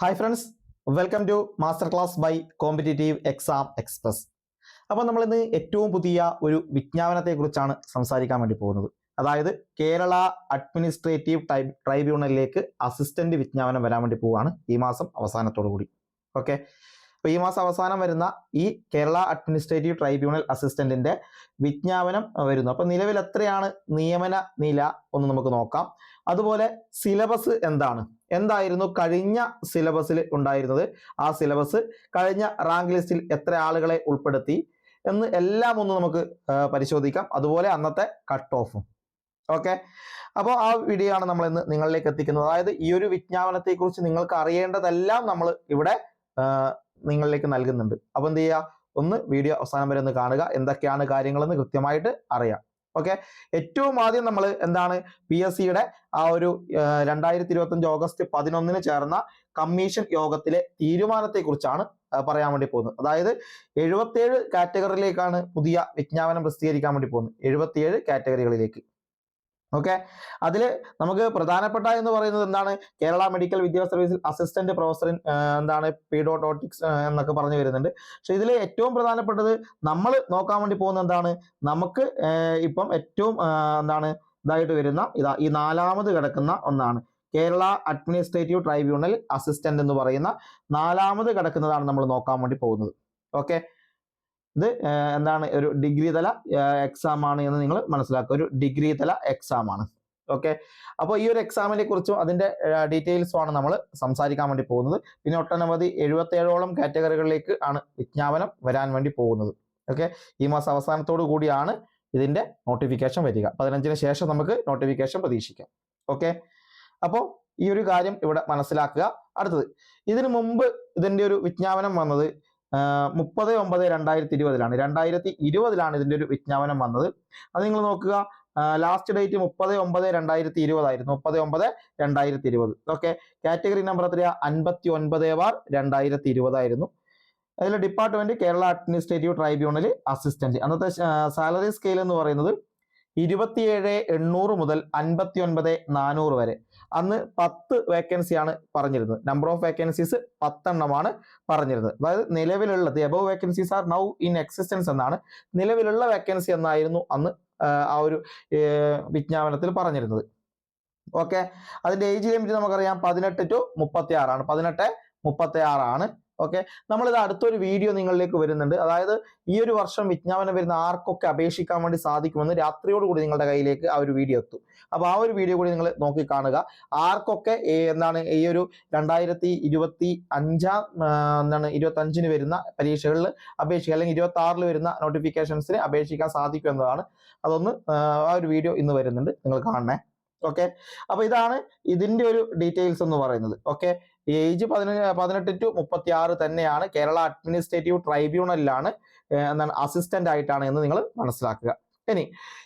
Hi friends welcome to master class by competitive exam express അപ്പോൾ നമ്മൾ ഇന്ന് ഏറ്റവും പുതിയ ഒരു വിജ്ഞാപനത്തെക്കുറിച്ചാണ് സംസാരിക്കാൻ വേണ്ടി പോകുന്നത്. അതായത് കേരള അഡ്മിനിസ്ട്രേറ്റീവ് ട്രൈബ്യൂണലിലേക്ക് അസിസ്റ്റന്റ് വിജ്ഞാപനം വരാൻ വേണ്ടി പോവുകയാണ് ഈ മാസം അവസാനത്തോടു കൂടി ഓക്കെ അപ്പോൾ ഈ മാസം അവസാനം വരുന്ന ഈ കേരള അഡ്മിനിസ്ട്രേറ്റീവ് ട്രൈബ്യൂണൽ അസിസ്റ്റന്റിന്റെ വിജ്ഞാപനം വരുന്നു. അപ്പോൾ നിലവിൽ എത്രയാണ് നിയമന നില ഒന്ന് നമുക്ക് നോക്കാം. അതുപോലെ സിലബസ് എന്താണ്? എന്തായിരുന്നു കഴിഞ്ഞ സിലബസിൽ ഉണ്ടായിരുന്നത്? ആ സിലബസ് കഴിഞ്ഞ റാങ്ക് ലിസ്റ്റിൽ എത്ര ആളുകളെ ഉൾപ്പെടുത്തി? എന്ന് എല്ലാം ഒന്ന് നമുക്ക് പരിശോധിക്കാം. അതുപോലെ അന്നത്തെ കട്ട് ഓഫും ഓക്കെ അപ്പോൾ ആ വീഡിയോ ആണ് നമ്മൾ ഇന്ന് നിങ്ങളിലേക്ക് എത്തിക്കുന്നത്. അതായത് ഈ ഒരു വിജ്ഞാപനത്തെക്കുറിച്ച് നിങ്ങൾക്ക് അറിയേണ്ടതെല്ലാം നമ്മൾ ഇവിടെ നിങ്ങളിലേക്ക് നൽകുന്നുണ്ട്. അപ്പോൾ എന്ത് ചെയ്യുക? ഒന്ന് വീഡിയോ അവസാനം വരെ ഒന്ന് കാണുക. എന്തൊക്കെയാണ് കാര്യങ്ങളെന്ന് കൃത്യമായിട്ട് അറിയാം. ഓക്കെ ഏറ്റവും ആദ്യം നമ്മൾ എന്താണ് പി എസ് സിയുടെ ആ ഒരു രണ്ടായിരത്തി ഇരുപത്തഞ്ച് ഓഗസ്റ്റ് പതിനൊന്നിന് ചേർന്ന കമ്മീഷൻ യോഗത്തിലെ തീരുമാനത്തെക്കുറിച്ചാണ് പറയാൻ വേണ്ടി പോകുന്നത്. അതായത് എഴുപത്തിയേഴ് കാറ്റഗറിയിലേക്കാണ് പുതിയ വിജ്ഞാപനം പ്രസിദ്ധീകരിക്കാൻ വേണ്ടി പോകുന്നത്. എഴുപത്തിയേഴ് കാറ്റഗറികളിലേക്ക്. ഓക്കെ അതിൽ നമുക്ക് പ്രധാനപ്പെട്ട എന്ന് പറയുന്നത് എന്താണ്? കേരള മെഡിക്കൽ വിദ്യാഭ്യാസ സർവീസിൽ അസിസ്റ്റന്റ് പ്രൊഫസർ എന്താണ്? പി പീഡോട്ടോട്ടിക്സ് എന്നൊക്കെ പറഞ്ഞു വരുന്നുണ്ട്. പക്ഷെ ഇതിൽ ഏറ്റവും പ്രധാനപ്പെട്ടത് നമ്മൾ നോക്കാൻ വേണ്ടി പോകുന്ന എന്താണ്? നമുക്ക് ഇപ്പം ഏറ്റവും എന്താണ്? ഇതായിട്ട് വരുന്ന ഇതാ ഈ നാലാമത് കിടക്കുന്ന ഒന്നാണ്. കേരള അഡ്മിനിസ്ട്രേറ്റീവ് ട്രൈബ്യൂണൽ അസിസ്റ്റന്റ് എന്ന് പറയുന്ന നാലാമത് കിടക്കുന്നതാണ് നമ്മൾ നോക്കാൻ വേണ്ടി പോകുന്നത്. ഓക്കെ ഇത് എന്താണ് ഒരു ഡിഗ്രി തല എക്സാം ആണ് എന്ന് നിങ്ങൾ മനസ്സിലാക്കുക. ഒരു ഡിഗ്രി തല എക്സാം ആണ്. ഓക്കെ അപ്പോൾ ഈ ഒരു എക്സാമിനെ കുറിച്ചും അതിന്റെ ഡീറ്റെയിൽസും ആണ് നമ്മൾ സംസാരിക്കാൻ വേണ്ടി പോകുന്നത്. പിന്നെ ഒട്ടനവധി എഴുപത്തേഴോളം കാറ്റഗറികളിലേക്ക് ആണ് വിജ്ഞാപനം വരാൻ വേണ്ടി പോകുന്നത്. ഓക്കെ ഈ മാസം അവസാനത്തോടു കൂടിയാണ് ഇതിന്റെ നോട്ടിഫിക്കേഷൻ വരിക. പതിനഞ്ചിന് ശേഷം നമുക്ക് നോട്ടിഫിക്കേഷൻ പ്രതീക്ഷിക്കാം. ഓക്കെ അപ്പോൾ ഈ ഒരു കാര്യം ഇവിടെ മനസ്സിലാക്കുക. അടുത്തത് ഇതിനു മുമ്പ് ഇതിന്റെ ഒരു വിജ്ഞാപനം വന്നത് മുപ്പത് ഒമ്പത് രണ്ടായിരത്തി ഇരുപതിലാണ് രണ്ടായിരത്തി ഇരുപതിലാണ് ഇതിന്റെ ഒരു വിജ്ഞാപനം വന്നത്. അത് നിങ്ങൾ നോക്കുക. ലാസ്റ്റ് ഡേറ്റ് മുപ്പത് ഒമ്പത് രണ്ടായിരത്തി ഇരുപതായിരുന്നു മുപ്പത് ഒമ്പത് രണ്ടായിരത്തി ഇരുപത് ഓക്കെ കാറ്റഗറി നമ്പർ എത്രയാ? അൻപത്തി ഒൻപത് ബാർ രണ്ടായിരത്തി ഇരുപതായിരുന്നു അതിൽ department Kerala administrative tribunal assistant അന്നത്തെ സാലറി സ്കെയിൽ എന്ന് പറയുന്നത് ഇരുപത്തിയേഴ് എണ്ണൂറ് മുതൽ അൻപത്തി ഒൻപത് നാനൂറ് വരെ. അന്ന് പത്ത് വേക്കൻസിയാണ് പറഞ്ഞിരുന്നത്. നമ്പർ ഓഫ് വേക്കൻസീസ് പത്തെണ്ണമാണ് പറഞ്ഞിരുന്നത്. അതായത് നിലവിലുള്ളത് above vacancies are now in existence എന്നാണ് നിലവിലുള്ള വേക്കൻസി എന്നായിരുന്നു അന്ന് ആ ഒരു വിജ്ഞാപനത്തിൽ പറഞ്ഞിരുന്നത്. ഓക്കെ അതിന്റെ ഏജ് ലിമിറ്റ് നമുക്കറിയാം പതിനെട്ട് ടു മുപ്പത്തി ആറാണ് പതിനെട്ട് മുപ്പത്തി ആറാണ് ഓക്കെ നമ്മളിത് അടുത്തൊരു വീഡിയോ നിങ്ങളിലേക്ക് വരുന്നുണ്ട്. അതായത് ഈ ഒരു വർഷം വിജ്ഞാപനം വരുന്ന ആർക്കൊക്കെ അപേക്ഷിക്കാൻ വേണ്ടി സാധിക്കുമെന്ന് രാത്രിയോടുകൂടി നിങ്ങളുടെ കയ്യിലേക്ക് ആ ഒരു വീഡിയോ എത്തും. അപ്പോൾ ആ ഒരു വീഡിയോ കൂടി നിങ്ങൾ നോക്കി കാണുക. ആർക്കൊക്കെ എന്താണ് ഈ ഒരു രണ്ടായിരത്തി ഇരുപത്തി അഞ്ചാം എന്താണ് ഇരുപത്തി അഞ്ചിന് വരുന്ന പരീക്ഷകളിൽ അപേക്ഷിക്കുക അല്ലെങ്കിൽ ഇരുപത്തി ആറിൽ വരുന്ന നോട്ടിഫിക്കേഷൻസിന് അപേക്ഷിക്കാൻ സാധിക്കും എന്നതാണ്. അതൊന്ന് ആ ഒരു വീഡിയോ ഇന്ന് വരുന്നുണ്ട്. നിങ്ങൾ കാണണേ. ഓക്കെ അപ്പൊ ഇതാണ് ഇതിന്റെ ഒരു ഡീറ്റെയിൽസ് എന്ന് പറയുന്നത്. ഓക്കെ ഏജ് പതിനഞ്ച് പതിനെട്ട് ടു മുപ്പത്തി ആറ് തന്നെയാണ് കേരള അഡ്മിനിസ്ട്രേറ്റീവ് ട്രൈബ്യൂണലിലാണ് എന്താണ് അസിസ്റ്റന്റ് ആയിട്ടാണ് എന്ന് നിങ്ങൾ മനസ്സിലാക്കുക. ഇനി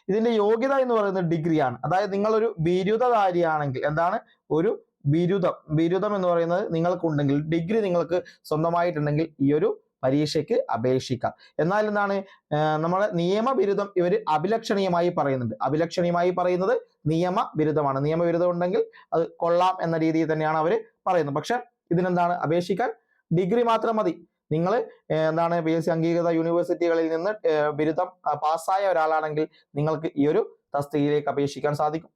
ഇതിന്റെ യോഗ്യത എന്ന് പറയുന്നത് ഡിഗ്രിയാണ് അതായത് നിങ്ങളൊരു ബിരുദധാരിയാണെങ്കിൽ എന്താണ്? ഒരു ബിരുദം. ബിരുദം എന്ന് പറയുന്നത് നിങ്ങൾക്കുണ്ടെങ്കിൽ ഡിഗ്രി നിങ്ങൾക്ക് സ്വന്തമായിട്ടുണ്ടെങ്കിൽ ഈ ഒരു പരീക്ഷയ്ക്ക് അപേക്ഷിക്കാം. എന്നാൽ എന്താണ്? നമ്മളെ നിയമ ബിരുദം ഇവർ അഭിലക്ഷണീയമായി പറയുന്നുണ്ട്. അഭിലക്ഷണീയമായി പറയുന്നത് നിയമ ബിരുദമാണ് നിയമ ബിരുദം ഉണ്ടെങ്കിൽ അത് കൊള്ളാം എന്ന രീതിയിൽ തന്നെയാണ് അവർ പറയുന്നത്. പക്ഷെ ഇതിനെന്താണ്? അപേക്ഷിക്കാൻ ഡിഗ്രി മാത്രം മതി. നിങ്ങൾ എന്താണ്? പി എസ് സി അംഗീകൃത യൂണിവേഴ്സിറ്റികളിൽ നിന്ന് ബിരുദം പാസ്സായ ഒരാളാണെങ്കിൽ നിങ്ങൾക്ക് ഈ ഒരു തസ്തികയിലേക്ക് അപേക്ഷിക്കാൻ സാധിക്കും.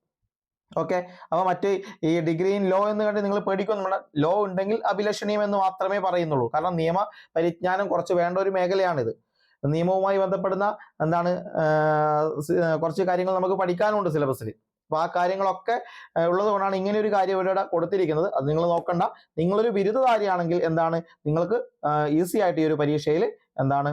ഓക്കെ അപ്പൊ മറ്റ് ഈ ഡിഗ്രി ഇൻ ലോ എന്ന് കണ്ടി നിങ്ങൾ പേടിക്കും? നമ്മുടെ ലോ ഉണ്ടെങ്കിൽ അഭിലഷണീയം എന്ന് മാത്രമേ പറയുന്നുള്ളൂ. കാരണം നിയമ പരിജ്ഞാനം കുറച്ച് വേണ്ട ഒരു മേഖലയാണിത്. നിയമവുമായി ബന്ധപ്പെടുന്ന എന്താണ് കുറച്ച് കാര്യങ്ങൾ നമുക്ക് പഠിക്കാനുണ്ട് സിലബസിൽ അപ്പൊ ആ കാര്യങ്ങളൊക്കെ ഉള്ളത് കൊണ്ടാണ് ഇങ്ങനെ ഒരു കാര്യം ഇവിടെ കൊടുത്തിരിക്കുന്നത്. അത് നിങ്ങൾ നോക്കണ്ട. നിങ്ങളൊരു ബിരുദധാരിയാണെങ്കിൽ എന്താണ് നിങ്ങൾക്ക് ഈസി ആയിട്ട് ഈ ഒരു പരീക്ഷയിൽ എന്താണ്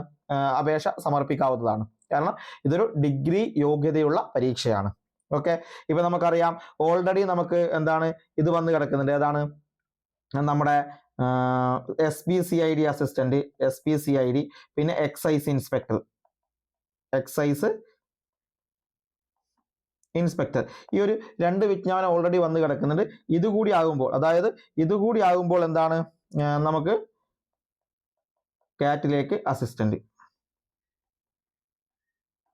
അപേക്ഷ സമർപ്പിക്കാവുന്നതാണ്. കാരണം ഇതൊരു ഡിഗ്രി യോഗ്യതയുള്ള പരീക്ഷയാണ്. ഓക്കെ ഇപ്പൊ നമുക്കറിയാം ഓൾറെഡി നമുക്ക് എന്താണ് ഇത് വന്ന് കിടക്കുന്നുണ്ട്. ഏതാണ്? നമ്മുടെ S P C I D assistant S P C I D പിന്നെ എക്സൈസ് ഇൻസ്പെക്ടർ എക്സൈസ് ഇൻസ്പെക്ടർ ഈ ഒരു രണ്ട് വിജ്ഞാപനം ഓൾറെഡി വന്ന് കിടക്കുന്നുണ്ട്. ഇതുകൂടി ആകുമ്പോൾ അതായത് ഇതുകൂടി ആകുമ്പോൾ എന്താണ്? നമുക്ക് കാറ്റിലേക്ക് അസിസ്റ്റന്റ്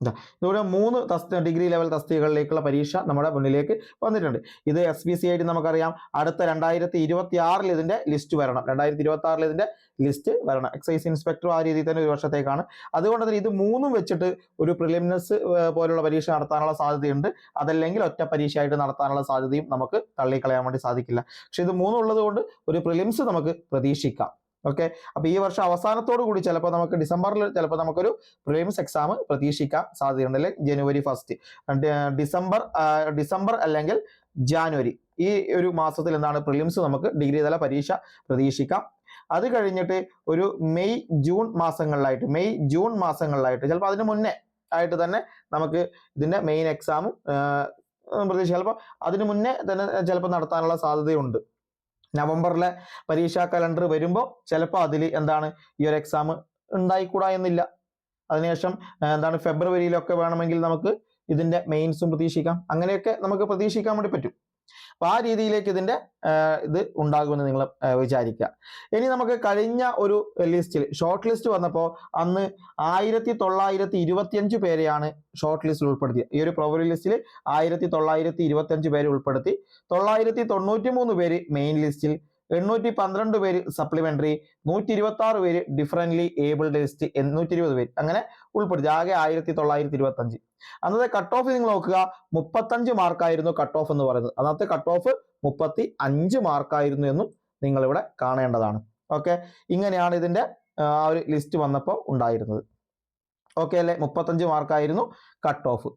ഇതുപോലെ മൂന്ന് തസ്തി ഡിഗ്രി ലെവൽ തസ്തികകളിലേക്കുള്ള പരീക്ഷ നമ്മുടെ മുന്നിലേക്ക് വന്നിട്ടുണ്ട്. ഇത് എസ് ബി സി ആയിട്ട് നമുക്കറിയാം. അടുത്ത രണ്ടായിരത്തി ഇരുപത്തി ആറിൽ ഇതിന്റെ ലിസ്റ്റ് വരണം. രണ്ടായിരത്തി ഇരുപത്തി ആറിൽ ഇതിന്റെ ലിസ്റ്റ് വരണം. എക്സൈസ് ഇൻസ്പെക്ടർ ആ രീതിയിൽ തന്നെ ഒരു വർഷത്തേക്കാണ്. അതുകൊണ്ട് തന്നെ ഇത് മൂന്നും വെച്ചിട്ട് ഒരു പ്രിലിമിനസ് പോലുള്ള പരീക്ഷ നടത്താനുള്ള സാധ്യതയുണ്ട്. അതല്ലെങ്കിൽ ഒറ്റ പരീക്ഷയായിട്ട് നടത്താനുള്ള സാധ്യതയും നമുക്ക് തള്ളിക്കളയാൻ വേണ്ടി സാധിക്കില്ല. പക്ഷേ ഇത് മൂന്നുള്ളത് കൊണ്ട് ഒരു പ്രിലിംസ് നമുക്ക് പ്രതീക്ഷിക്കാം. ഓക്കെ അപ്പൊ ഈ വർഷം അവസാനത്തോടു കൂടി ചിലപ്പോൾ നമുക്ക് ഡിസംബറിൽ ചിലപ്പോൾ നമുക്കൊരു പ്രിലിംസ് എക്സാം പ്രതീക്ഷിക്കാൻ സാധ്യതയുണ്ട് അല്ലെങ്കിൽ ജനുവരി ഫസ്റ്റ് ഡിസംബർ ഡിസംബർ അല്ലെങ്കിൽ ജാനുവരി ഈ ഒരു മാസത്തിൽ എന്താണ് പ്രിലിംസ് നമുക്ക് ഡിഗ്രി തല പരീക്ഷ പ്രതീക്ഷിക്കാം. അത് കഴിഞ്ഞിട്ട് ഒരു മെയ് ജൂൺ മാസങ്ങളിലായിട്ട് മെയ് ജൂൺ മാസങ്ങളിലായിട്ട് ചിലപ്പോൾ അതിന് മുന്നേ ആയിട്ട് തന്നെ നമുക്ക് ഇതിന്റെ മെയിൻ എക്സാമും പ്രതീക്ഷ ചിലപ്പോൾ അതിന് മുന്നേ തന്നെ ചിലപ്പോൾ നടത്താനുള്ള സാധ്യതയുണ്ട്. നവംബറിലെ പരീക്ഷാ കലണ്ടർ വരുമ്പോൾ ചിലപ്പോൾ അതിൽ എന്താണ് ഈ ഒരു എക്സാം ഉണ്ടായിക്കൂടാ എന്നില്ല. അതിനുശേഷം എന്താണ് ഫെബ്രുവരിയിലൊക്കെ വേണമെങ്കിൽ നമുക്ക് ഇതിന്റെ മെയിൻസും പ്രതീക്ഷിക്കാം. അങ്ങനെയൊക്കെ നമുക്ക് പ്രതീക്ഷിക്കാൻ വേണ്ടി പറ്റും. അപ്പൊ ആ രീതിയിലേക്ക് ഇതിന്റെ ഇത് ഉണ്ടാകുമെന്ന് നിങ്ങൾ വിചാരിക്കുക. ഇനി നമുക്ക് കഴിഞ്ഞ ഒരു ലിസ്റ്റിൽ ഷോർട്ട് ലിസ്റ്റ് വന്നപ്പോൾ അന്ന് ആയിരത്തി തൊള്ളായിരത്തി ഇരുപത്തിയഞ്ച് പേരെയാണ് ഷോർട്ട് ലിസ്റ്റിൽ ഉൾപ്പെടുത്തിയത്. ഈ ഒരു പ്രൊവറി ലിസ്റ്റിൽ ആയിരത്തി തൊള്ളായിരത്തി ഇരുപത്തിയഞ്ച് പേരെ ഉൾപ്പെടുത്തി. തൊള്ളായിരത്തി തൊണ്ണൂറ്റി മൂന്ന് പേര് മെയിൻ ലിസ്റ്റിൽ എണ്ണൂറ്റി പന്ത്രണ്ട് പേര് സപ്ലിമെന്ററി നൂറ്റി ഇരുപത്തി ആറ് പേര് ഡിഫറന്റ്ലി ഏബിൾഡ് ലിസ്റ്റ് നൂറ്റി ഇരുപത് പേര്. അങ്ങനെ ഉൾപ്പെടുത്തി. ആകെ ആയിരത്തി തൊള്ളായിരത്തി ഇരുപത്തി അഞ്ച് അന്നത്തെ കട്ട് ഓഫ് നിങ്ങൾ നോക്കുക. മുപ്പത്തഞ്ച് മാർക്കായിരുന്നു കട്ട് ഓഫ് എന്ന് പറയുന്നത്. അന്നത്തെ കട്ട് ഓഫ് മുപ്പത്തി അഞ്ച് മാർക്കായിരുന്നു എന്നും നിങ്ങൾ ഇവിടെ കാണേണ്ടതാണ്. ഓക്കെ ഇങ്ങനെയാണ് ഇതിന്റെ ആ ആ ഒരു ലിസ്റ്റ് വന്നപ്പോൾ ഉണ്ടായിരുന്നത്. ഓക്കെ അല്ലേ? മുപ്പത്തഞ്ച് മാർക്കായിരുന്നു കട്ട് ഓഫ്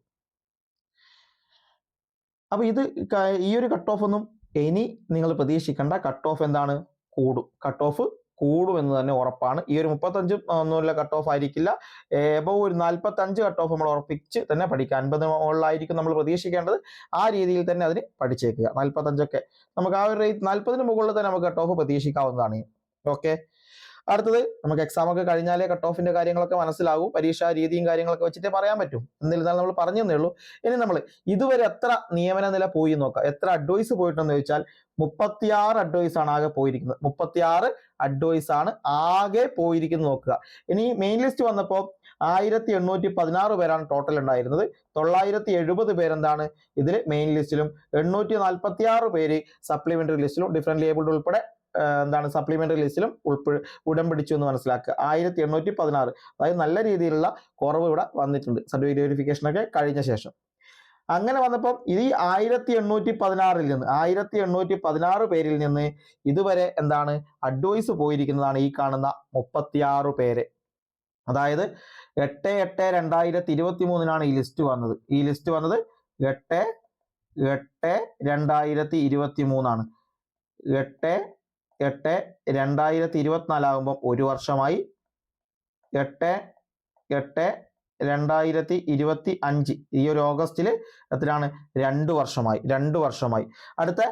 അപ്പൊ ഇത് ഈ ഒരു കട്ട് ഓഫ് ഒന്നും ഇനി നിങ്ങൾ പ്രതീക്ഷിക്കേണ്ട കട്ട് ഓഫ് എന്താണ്? കൂടും. കട്ട് ഓഫ് കൂടും എന്ന് തന്നെ ഉറപ്പാണ്. ഈ ഒരു മുപ്പത്തഞ്ച് ഒന്നുമില്ല കട്ട് ഓഫ് ആയിരിക്കില്ല. എബവ് ഒരു നാൽപ്പത്തി അഞ്ച് കട്ട് ഓഫ് നമ്മൾ ഉറപ്പിച്ച് തന്നെ പഠിക്കുക. അൻപത് മുകളിലായിരിക്കും നമ്മൾ പ്രതീക്ഷിക്കേണ്ടത്. ആ രീതിയിൽ തന്നെ അതിന് പഠിച്ചേക്കുക. നാൽപ്പത്തഞ്ചൊക്കെ നമുക്ക് ആ ഒരു റേറ്റ് നാൽപ്പതിന് മുകളിൽ തന്നെ നമുക്ക് കട്ട് ഓഫ് പ്രതീക്ഷിക്കാവുന്നതാണ്. ഓക്കെ അടുത്തത് നമുക്ക് എക്സാം ഒക്കെ കഴിഞ്ഞാലേ കട്ട് ഓഫിന്റെ കാര്യങ്ങളൊക്കെ മനസ്സിലാകും. പരീക്ഷാ രീതിയും കാര്യങ്ങളൊക്കെ വെച്ചിട്ടേ പറയാൻ പറ്റും. എന്നിരുന്നാലും നമ്മൾ പറഞ്ഞു ഉള്ളൂ. ഇനി നമ്മൾ ഇതുവരെ എത്ര നിയമന നില പോയി നോക്കാം. എത്ര അഡ്വൈസ് പോയിട്ടുണ്ടെന്ന് ചോദിച്ചാൽ മുപ്പത്തിയാറ് അഡ്വൈസ് ആണ് ആകെ പോയിരിക്കുന്നത്. മുപ്പത്തിയാറ് അഡ്വൈസ് ആണ് ആകെ പോയിരിക്കുന്നത് നോക്കുക. ഇനി മെയിൻ ലിസ്റ്റ് വന്നപ്പോൾ ആയിരത്തി എണ്ണൂറ്റി പതിനാറ് പേരാണ് ടോട്ടൽ ഉണ്ടായിരുന്നത്. തൊള്ളായിരത്തി എഴുപത് പേരെന്താണ് ഇതിൽ മെയിൻ ലിസ്റ്റിലും എണ്ണൂറ്റി നാൽപ്പത്തി ആറ് പേര് സപ്ലിമെന്ററി ലിസ്റ്റിലും ഡിഫറെന്റ് ലേബിൾഡ് ഉൾപ്പെടെ എന്താണ് സപ്ലിമെന്ററി ലിസ്റ്റിലും ഉൾപ്പെ ഉടം പിടിച്ചു എന്ന് മനസ്സിലാക്കുക. ആയിരത്തി എണ്ണൂറ്റി പതിനാറ് അതായത് നല്ല രീതിയിലുള്ള കുറവ് ഇവിടെ വന്നിട്ടുണ്ട്. സർട്ടിഫിക്കറ്റ് വെരിഫിക്കേഷനൊക്കെ കഴിഞ്ഞ ശേഷം. അങ്ങനെ വന്നപ്പോൾ ഈ ആയിരത്തി എണ്ണൂറ്റി പതിനാറിൽ നിന്ന് ആയിരത്തി എണ്ണൂറ്റി പതിനാറ് പേരിൽ നിന്ന് ഇതുവരെ എന്താണ് അഡ്വൈസ് പോയിരിക്കുന്നതാണ് ഈ കാണുന്ന മുപ്പത്തിയാറ് പേര്. അതായത് എട്ട് എട്ട് രണ്ടായിരത്തി ഇരുപത്തി മൂന്നിനാണ് ഈ ലിസ്റ്റ് വന്നത്. ഈ ലിസ്റ്റ് വന്നത് എട്ട് എട്ട് രണ്ടായിരത്തി ഇരുപത്തി മൂന്നാണ് എട്ട് എട്ട് രണ്ടായിരത്തി ഇരുപത്തിനാലാകുമ്പോൾ ഒരു വർഷമായി. എട്ട് എട്ട് രണ്ടായിരത്തി ഇരുപത്തി അഞ്ച് ഈ ഒരു ഓഗസ്റ്റിൽ എത്രയാണ് രണ്ട് വർഷമായി രണ്ട് വർഷമായി. അടുത്ത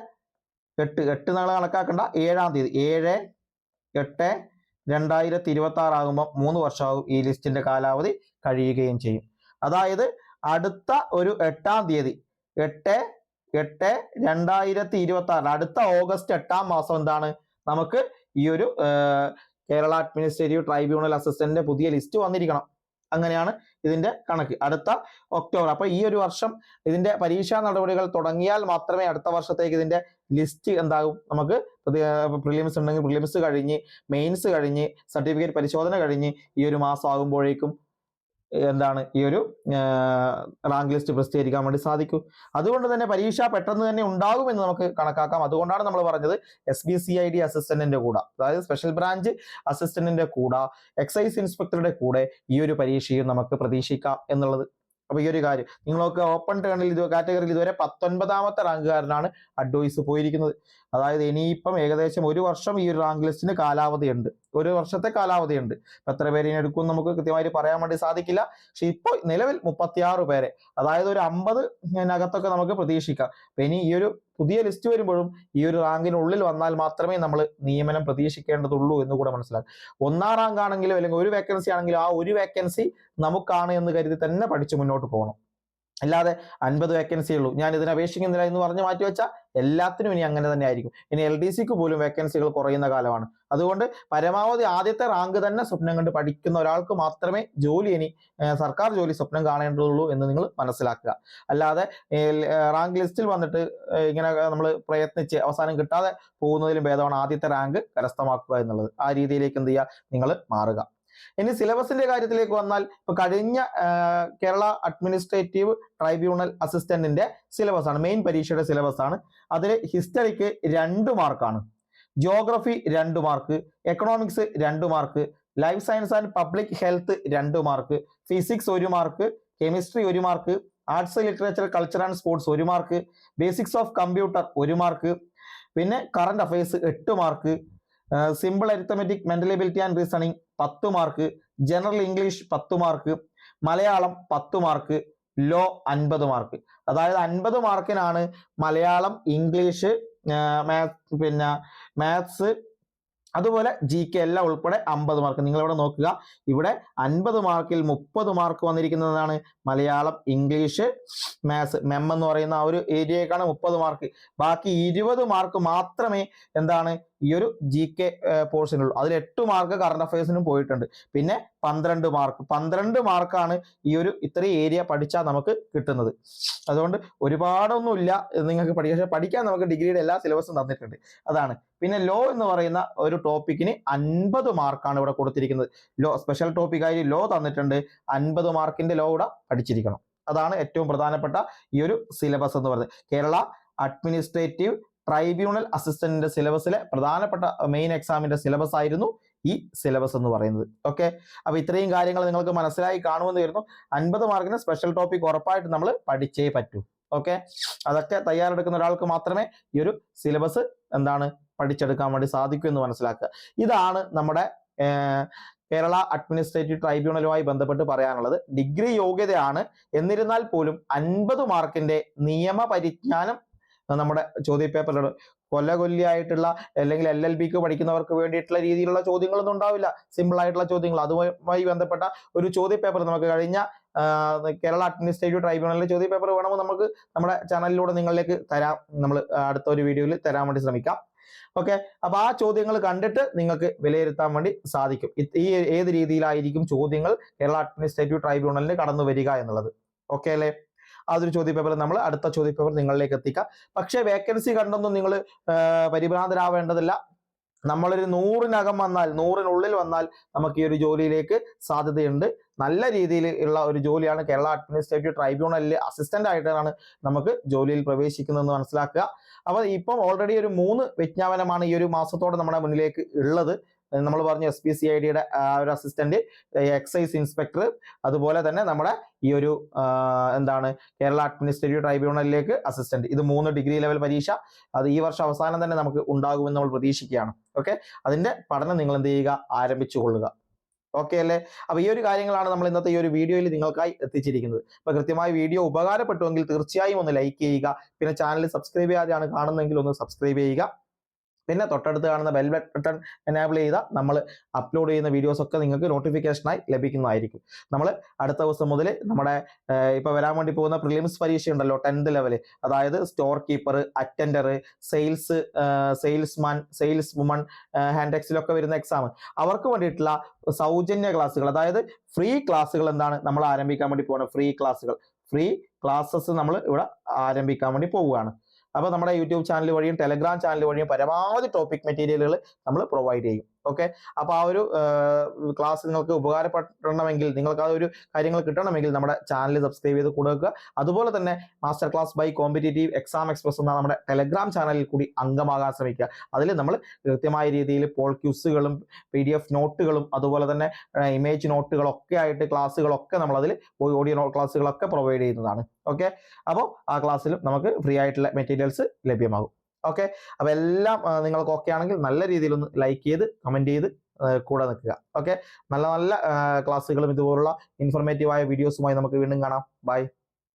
എട്ട് എട്ട് നാളെ കണക്കാക്കണ്ട ഏഴാം തീയതി ഏഴ് എട്ട് രണ്ടായിരത്തി ഇരുപത്തി ആറാകുമ്പോൾ മൂന്ന് വർഷമാകും ഈ ലിസ്റ്റിന്റെ കാലാവധി കഴിയുകയും ചെയ്യും. അതായത് അടുത്ത ഒരു എട്ടാം തീയതി എട്ട് എട്ട് രണ്ടായിരത്തി ഇരുപത്തി ആറ് അടുത്ത ഓഗസ്റ്റ് എട്ടാം മാസം എന്താണ്? നമുക്ക് ഈ ഒരു കേരള അഡ്മിനിസ്ട്രേറ്റീവ് ട്രൈബ്യൂണൽ അസിസ്റ്റന്റിന്റെ പുതിയ ലിസ്റ്റ് വന്നിരിക്കണം. അങ്ങനെയാണ് ഇതിന്റെ കണക്ക്. അടുത്ത ഒക്ടോബർ അപ്പൊ ഈ ഒരു വർഷം ഇതിന്റെ പരീക്ഷാ നടപടികൾ തുടങ്ങിയാൽ മാത്രമേ അടുത്ത വർഷത്തേക്ക് ഇതിന്റെ ലിസ്റ്റ് എന്താകും? നമുക്ക് പ്രിലിംസ് ഉണ്ടെങ്കിൽ പ്രിലിംസ് കഴിഞ്ഞ് മെയിൻസ് കഴിഞ്ഞ് സർട്ടിഫിക്കറ്റ് പരിശോധന കഴിഞ്ഞ് ഈ ഒരു മാസം ആകുമ്പോഴേക്കും എന്താണ് ഈ ഒരു റാങ്ക് ലിസ്റ്റ് പ്രസിദ്ധീകരിക്കാൻ വേണ്ടി സാധിക്കൂ. അതുകൊണ്ട് തന്നെ പരീക്ഷ പെട്ടെന്ന് തന്നെ ഉണ്ടാകുമെന്ന് നമുക്ക് കണക്കാക്കാം. അതുകൊണ്ടാണ് നമ്മൾ പറഞ്ഞത് S B C I D അസിസ്റ്റന്റിന്റെ കൂടെ അതായത് സ്പെഷ്യൽ ബ്രാഞ്ച് അസിസ്റ്റന്റിന്റെ കൂടെ എക്സൈസ് ഇൻസ്പെക്ടറുടെ കൂടെ ഈ ഒരു പരീക്ഷയും നമുക്ക് പ്രതീക്ഷിക്കാം എന്നുള്ളത് അപ്പൊ ഈ ഒരു കാര്യം. നിങ്ങൾക്ക് ഓപ്പൺ ടേണിൽ ഇത് കാറ്റഗറിയിൽ ഇതുവരെ പത്തൊൻപതാമത്തെ റാങ്കുകാരനാണ് അഡ്വൈസ് പോയിരിക്കുന്നത്. അതായത് ഇനിയിപ്പം ഏകദേശം ഒരു വർഷം ഈ ഒരു റാങ്ക് ലിസ്റ്റിന് കാലാവധിയുണ്ട് ഒരു വർഷത്തെ കാലാവധിയുണ്ട് എത്ര പേര് ഇനി എടുക്കും നമുക്ക് കൃത്യമായിട്ട് പറയാൻ വേണ്ടി സാധിക്കില്ല. പക്ഷെ ഇപ്പോൾ നിലവിൽ മുപ്പത്തിയാറ് പേരെ അതായത് ഒരു അമ്പത് അകത്തൊക്കെ നമുക്ക് പ്രതീക്ഷിക്കാം. ഇനി ഈ ഒരു പുതിയ ലിസ്റ്റ് വരുമ്പോഴും ഈ ഒരു റാങ്കിനുള്ളിൽ വന്നാൽ മാത്രമേ നമ്മൾ നിയമനം പ്രതീക്ഷിക്കേണ്ടതുള്ളൂ എന്ന് കൂടെ മനസ്സിലാക്കും. ഒന്നാം റാങ്ക് ആണെങ്കിലും അല്ലെങ്കിൽ ഒരു വേക്കൻസി ആണെങ്കിലും ആ ഒരു വേക്കൻസി നമുക്കാണ് എന്ന് കരുതി തന്നെ പഠിച്ചു മുന്നോട്ട് പോകണം. അല്ലാതെ അൻപത് വേക്കൻസി ഉള്ളൂ. ഞാൻ ഇതിന് അപേക്ഷിക്കുന്നില്ല എന്ന് പറഞ്ഞ് മാറ്റി വെച്ചാൽ എല്ലാത്തിനും ഇനി അങ്ങനെ തന്നെ ആയിരിക്കും. ഇനി എൽ ഡി സിക്ക് പോലും വേക്കൻസികൾ കുറയുന്ന കാലമാണ്. അതുകൊണ്ട് പരമാവധി ആദ്യത്തെ റാങ്ക് തന്നെ സ്വപ്നം കണ്ട് പഠിക്കുന്ന ഒരാൾക്ക് മാത്രമേ ജോലി ഇനി സർക്കാർ ജോലി സ്വപ്നം കാണേണ്ടതുള്ളൂ എന്ന് നിങ്ങൾ മനസ്സിലാക്കുക. അല്ലാതെ റാങ്ക് ലിസ്റ്റിൽ വന്നിട്ട് ഇങ്ങനെ നമ്മൾ പ്രയത്നിച്ച് അവസാനം കിട്ടാതെ പോകുന്നതിലും ഭേദമാണ് ആദ്യത്തെ റാങ്ക് കരസ്ഥമാക്കുക എന്നുള്ളത്. ആ രീതിയിലേക്ക് എന്ത് ചെയ്യുക? നിങ്ങൾ മാറുക. ഇനി സിലബസിന്റെ കാര്യത്തിലേക്ക് വന്നാൽ ഇപ്പൊ കഴിഞ്ഞ കേരള അഡ്മിനിസ്ട്രേറ്റീവ് ട്രൈബ്യൂണൽ അസിസ്റ്റന്റിന്റെ സിലബസ് ആണ് മെയിൻ പരീക്ഷയുടെ സിലബസ് ആണ് അതിൽ ഹിസ്റ്ററിക്ക് രണ്ട് മാർക്കാണ് ജോഗ്രഫി രണ്ട് മാർക്ക് എക്കണോമിക്സ് രണ്ട് mark life science and public health രണ്ട് മാർക്ക് ഫിസിക്സ് ഒരു മാർക്ക് കെമിസ്ട്രി ഒരു mark arts literature culture and sports ഒരു മാർക്ക് ബേസിക്സ് ഓഫ് കമ്പ്യൂട്ടർ ഒരു മാർക്ക് പിന്നെ കറണ്ട് അഫയേഴ്സ് എട്ട് mark simple arithmetic mental ability and reasoning പത്ത് mark general English പത്ത് mark Malayalam പത്ത് മാർക്ക് ലോ അൻപത് മാർക്ക് അതായത് അൻപത് മാർക്കിനാണ് മലയാളം ഇംഗ്ലീഷ് പിന്നെ മാത്സ് അതുപോലെ ജി കെ എല്ലാം ഉൾപ്പെടെ അമ്പത് മാർക്ക് നിങ്ങൾ ഇവിടെ നോക്കുക. ഇവിടെ അൻപത് മാർക്കിൽ മുപ്പത് മാർക്ക് വന്നിരിക്കുന്നതാണ് മലയാളം ഇംഗ്ലീഷ് മാത്സ് മെം എന്ന് പറയുന്ന ആ ഒരു ഏരിയക്കാണ് മുപ്പത് മാർക്ക് ബാക്കി ഇരുപത് മാർക്ക് മാത്രമേ എന്താണ് ഈ ഒരു ജി കെ പോർഷനുള്ളൂ അതിൽ എട്ട് മാർക്ക് കറണ്ട് അഫയേഴ്സിനും പോയിട്ടുണ്ട്. പിന്നെ പന്ത്രണ്ട് മാർക്ക് പന്ത്രണ്ട് മാർക്കാണ് ഈ ഒരു ഇത്രയും ഏരിയ പഠിച്ചാൽ നമുക്ക് കിട്ടുന്നത്. അതുകൊണ്ട് ഒരുപാടൊന്നുമില്ല നിങ്ങൾക്ക് പഠിക്കാം. പക്ഷേ പഠിക്കാൻ നമുക്ക് ഡിഗ്രിയുടെ എല്ലാ സിലബസും തന്നിട്ടുണ്ട്. അതാണ്. പിന്നെ ലോ എന്ന് പറയുന്ന ഒരു ടോപ്പിക്കിന് അൻപത് മാർക്കാണ് ഇവിടെ കൊടുത്തിരിക്കുന്നത്. ലോ സ്പെഷ്യൽ ടോപ്പിക്കായി ലോ തന്നിട്ടുണ്ട്. അൻപത് മാർക്കിന്റെ ലോ ഇവിടെ പഠിച്ചിരിക്കണം. അതാണ് ഏറ്റവും പ്രധാനപ്പെട്ട ഈ ഒരു സിലബസ് എന്ന് പറയുന്നത്. കേരള അഡ്മിനിസ്ട്രേറ്റീവ് ട്രൈബ്യൂണൽ അസിസ്റ്റന്റിന്റെ സിലബസിലെ പ്രധാനപ്പെട്ട മെയിൻ എക്സാമിന്റെ സിലബസ് ആയിരുന്നു ഈ സിലബസ് എന്ന് പറയുന്നത്. ഓക്കെ അപ്പൊ ഇത്രയും കാര്യങ്ങൾ നിങ്ങൾക്ക് മനസ്സിലായി കാണുമെന്ന് വരുന്നു അൻപത് മാർക്കിന് സ്പെഷ്യൽ ടോപ്പിക് ഉറപ്പായിട്ട് നമ്മൾ പഠിച്ചേ പറ്റൂ. ഓക്കെ അതൊക്കെ തയ്യാറെടുക്കുന്ന ഒരാൾക്ക് മാത്രമേ ഈ ഒരു സിലബസ് എന്താണ് പഠിച്ചെടുക്കാൻ വേണ്ടി സാധിക്കൂ എന്ന് മനസ്സിലാക്കുക. ഇതാണ് നമ്മുടെ കേരള അഡ്മിനിസ്ട്രേറ്റീവ് ട്രൈബ്യൂണലുമായി ബന്ധപ്പെട്ട് പറയാനുള്ളത്. ഡിഗ്രി യോഗ്യതയാണ് എന്നിരുന്നാൽ പോലും അൻപത് മാർക്കിന്റെ നിയമ പരിജ്ഞാനം നമ്മുടെ ചോദ്യപേപ്പറിൽ കൊല്ല കൊല്ലിയായിട്ടുള്ള അല്ലെങ്കിൽ എൽ എൽ ബിക്ക് പഠിക്കുന്നവർക്ക് വേണ്ടിയിട്ടുള്ള രീതിയിലുള്ള ചോദ്യങ്ങളൊന്നും ഉണ്ടാവില്ല. സിമ്പിൾ ആയിട്ടുള്ള ചോദ്യങ്ങൾ. അതുമായി ബന്ധപ്പെട്ട ഒരു ചോദ്യപേപ്പർ നമുക്ക് കഴിഞ്ഞ കേരള അഡ്മിനിസ്ട്രേറ്റീവ് ട്രൈബ്യൂണലിലെ ചോദ്യപേപ്പർ വേണമെങ്കിൽ നമുക്ക് നമ്മുടെ ചാനലിലൂടെ നിങ്ങളിലേക്ക് തരാം. നമ്മൾ അടുത്ത ഒരു വീഡിയോയിൽ തരാൻ വേണ്ടി ശ്രമിക്കാം. ഓക്കെ? അപ്പൊ ആ ചോദ്യങ്ങൾ കണ്ടിട്ട് നിങ്ങൾക്ക് വിലയിരുത്താൻ വേണ്ടി സാധിക്കും. ഈ ഏത് രീതിയിലായിരിക്കും ചോദ്യങ്ങൾ കേരള അഡ്മിനിസ്ട്രേറ്റീവ് ട്രൈബ്യൂണലിന് കടന്നു വരിക എന്നുള്ളത്. ഓക്കെ അല്ലേ? അതൊരു ചോദ്യ പേപ്പർ നമ്മൾ അടുത്ത ചോദ്യ പേപ്പർ നിങ്ങളിലേക്ക് എത്തിക്കാം. പക്ഷേ വേക്കൻസി കണ്ടൊന്നും നിങ്ങൾ പരിഭ്രാന്തരാവേണ്ടതില്ല. നമ്മളൊരു നൂറിനകം വന്നാൽ നൂറിനുള്ളിൽ വന്നാൽ നമുക്ക് ഈ ഒരു ജോലിയിലേക്ക് സാധ്യതയുണ്ട്. നല്ല രീതിയിൽ ഉള്ള ഒരു ജോലിയാണ് കേരള അഡ്മിനിസ്ട്രേറ്റീവ് ട്രൈബ്യൂണലിൽ അസിസ്റ്റന്റ് ആയിട്ടാണ് നമുക്ക് ജോലിയിൽ പ്രവേശിക്കുന്നതെന്ന് മനസ്സിലാക്കുക. അപ്പോൾ ഇപ്പം ഓൾറെഡി ഒരു മൂന്ന് വിജ്ഞാപനമാണ് ഈ ഒരു മാസത്തോടെ നമ്മുടെ മുന്നിലേക്ക് ഉള്ളത്. നമ്മൾ പറഞ്ഞ എസ് പി സി ഐ ഡിയുടെ ഒരു അസിസ്റ്റന്റ് എക്സൈസ് ഇൻസ്പെക്ടർ അതുപോലെ തന്നെ നമ്മുടെ ഈ ഒരു എന്താണ് കേരള അഡ്മിനിസ്ട്രേറ്റീവ് ട്രൈബ്യൂണലിലേക്ക് അസിസ്റ്റന്റ് ഇത് മൂന്ന് ഡിഗ്രി ലെവൽ പരീക്ഷ. അത് ഈ വർഷം അവസാനം തന്നെ നമുക്ക് ഉണ്ടാകുമെന്ന് നമ്മൾ പ്രതീക്ഷിക്കുകയാണ്. ഓക്കെ അതിന്റെ പഠനം നിങ്ങൾ എന്ത് ചെയ്യുക? ആരംഭിച്ചു കൊള്ളുക. ഓക്കെ അല്ലേ? അപ്പൊ ഈ ഒരു കാര്യങ്ങളാണ് നമ്മൾ ഇന്നത്തെ ഈ ഒരു വീഡിയോയിൽ നിങ്ങൾക്കായി എത്തിച്ചിരിക്കുന്നത്. അപ്പൊ കൃത്യമായി വീഡിയോ ഉപകാരപ്പെട്ടുവെങ്കിൽ തീർച്ചയായും ഒന്ന് ലൈക്ക് ചെയ്യുക. പിന്നെ ചാനൽ സബ്സ്ക്രൈബ് ചെയ്യാതെയാണ് കാണുന്നതെങ്കിൽ ഒന്ന് സബ്സ്ക്രൈബ് ചെയ്യുക. പിന്നെ തൊട്ടടുത്ത് കാണുന്ന ബെൽ ബട്ടൺ എനാബിൾ ചെയ്താൽ നമ്മൾ അപ്ലോഡ് ചെയ്യുന്ന വീഡിയോസ് ഒക്കെ നിങ്ങൾക്ക് നോട്ടിഫിക്കേഷനായി ലഭിക്കുന്നതായിരിക്കും. നമ്മൾ അടുത്ത ദിവസം മുതൽ നമ്മുടെ ഇപ്പൊ വരാൻ വേണ്ടി പോകുന്ന പ്രിലിംസ് പരീക്ഷ ഉണ്ടല്ലോ ടെൻത്ത് ലെവൽ അതായത് store keeper attender sales salesman sales woman hand എക്സിലൊക്കെ വരുന്ന എക്സാം അവർക്ക് വേണ്ടിയിട്ടുള്ള സൗജന്യ ക്ലാസ്സുകൾ അതായത് ഫ്രീ ക്ലാസ്സുകൾ എന്താണ് നമ്മൾ ആരംഭിക്കാൻ വേണ്ടി പോകുന്നത് ഫ്രീ ക്ലാസ്സുകൾ. ഫ്രീ ക്ലാസ്സസ് നമ്മൾ ഇവിടെ ആരംഭിക്കാൻ വേണ്ടി പോവുകയാണ്. അപ്പോൾ നമ്മുടെ യൂട്യൂബ് ചാനൽ വഴിയും ടെലഗ്രാം ചാനൽ വഴിയും പരമാവധി ടോപ്പിക് മെറ്റീരിയലുകൾ നമ്മൾ പ്രൊവൈഡ് ചെയ്യും. ഓക്കെ അപ്പോൾ ആ ഒരു ക്ലാസ് നിങ്ങൾക്ക് ഉപകാരപ്പെടണമെങ്കിൽ നിങ്ങൾക്ക് ആ ഒരു കാര്യങ്ങൾ കിട്ടണമെങ്കിൽ നമ്മുടെ ചാനൽ സബ്സ്ക്രൈബ് ചെയ്ത് കൊടുക്കുക അതുപോലെ തന്നെ master class by competitive exam express എന്ന നമ്മുടെ ടെലഗ്രാം ചാനലിൽ കൂടി അംഗമാകാൻ ശ്രമിക്കുക. അതിൽ നമ്മൾ കൃത്യമായ രീതിയിൽ പോൾ ക്യൂസുകളും പി ഡി എഫ് നോട്ടുകളും അതുപോലെ തന്നെ ഇമേജ് നോട്ടുകളൊക്കെ ആയിട്ട് ക്ലാസ്സുകളൊക്കെ നമ്മൾ അതിൽ ഓഡിയോ ക്ലാസ്സുകളൊക്കെ പ്രൊവൈഡ് ചെയ്യുന്നതാണ്. ഓക്കെ അപ്പോൾ ആ ക്ലാസ്സിലും നമുക്ക് ഫ്രീ ആയിട്ടുള്ള മെറ്റീരിയൽസ് ലഭ്യമാകും. ഓക്കെ അപ്പോൾ എല്ലാം നിങ്ങൾക്ക് ഓക്കെ ആണെങ്കിൽ നല്ല രീതിയിൽ ഒന്ന് ലൈക്ക് ചെയ്ത് കമന്റ് ചെയ്ത് കൂടെ നിൽക്കുക. ഓക്കെ നല്ല നല്ല ക്ലാസ്സുകളും ഇതുപോലുള്ള ഇൻഫോർമേറ്റീവായ വീഡിയോസുമായി നമുക്ക് വീണ്ടും കാണാം. ബൈ